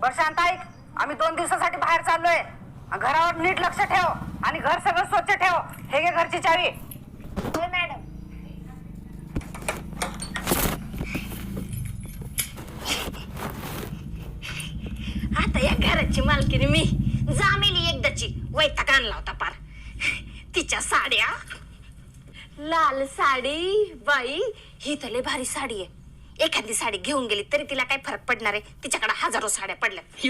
बर शांत ऐक आम्ही दोन दिवसासाठी बाहेर चाललोय. घरावर नीट लक्ष ठेव आणि घर सगळं स्वच्छ ठेव. हे घे घरची चावी. हो, मॅडम. आता या घराची मालकीने मी जामेली एकदाची वैताग आणला होता पार. तिच्या साड्या लाल साडी बाई ही तले लय भारी साडी आहे. एखादी साडी घेऊन गेली तरी तिला काय फरक पडणार आहे. तिच्याकडे हजारो साड्या पडल्या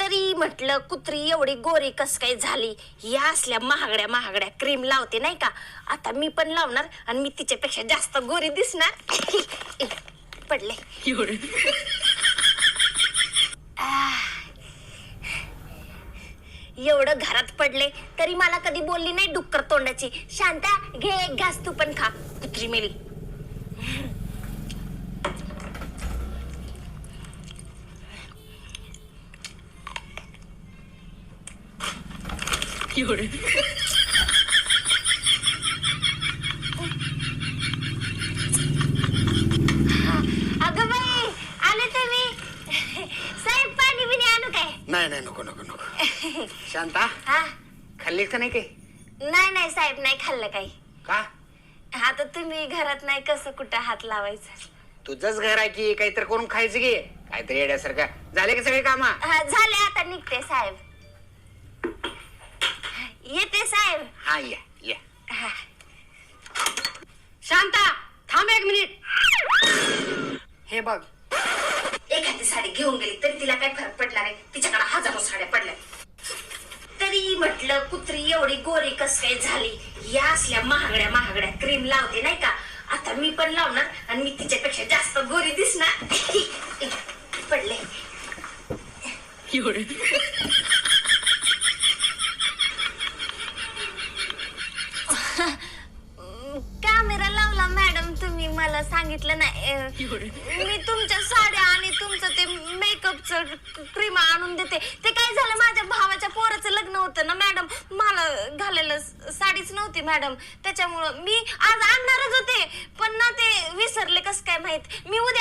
तरी म्हटलं कुत्री एवढी गोरी कस काय झाली? या असल्या महागड्या महागड्या क्रीम लावते नाही का? आता मी पण लावणार आणि मी तिच्यापेक्षा जास्त गोरी दिसणार. पडले आह. एवढं घरात पडले तरी मला कधी बोलली नाही डुक्कर तोंडाची. शांता घे एक घास तू पण खा. कुत्री मेली. एवढं बाई आले तुम्ही साहेब पाणी बिणी आणू काय नाही नाही नको नको नको. शांता? हा? खाल्लीस का नाही काही? नाही नाही साहेब नाही खाल्लं काही. का? आता तुम्ही घरात नाही कसं कुठं हात लावायचं? तुझंच घर आहे की काहीतरी करून खायचं की? काहीतरी येण्यासारखं झाले का सगळे कामा? हा, झाले आता निघते साहेब. येते साहेब. हा या या. हा. शांता थांब एक मिनिट. हे बघ एखादी साडी घेऊन गेली तरी तिला काय फरक पडणार आहे तिच्याकडे हजारो साड्या पडल्या तरी म्हटलं कुत्री एवढी गोरी कस काय झाली? या असल्या महागड्या महागड्या क्रीम लावते नाही का? आता मी पण लावणार आणि मी तिच्यापेक्षा जास्त गोरी दिसणार. पडले. तुम्ही मला सांगितलं नाही अं, मी तुमच्या साड्या आणि तुमचं ते मेकअपचं क्रीम आणून देते. ते काय झालं माझ्या भावाच्या पोराचं लग्न होतं ना मॅडम मला घालायला स- साडीच नव्हती मॅडम त्याच्यामुळं मी आज आणणारच होते. पण ना ते विसरले कस काय माहीत? मी उद्या